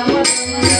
আমার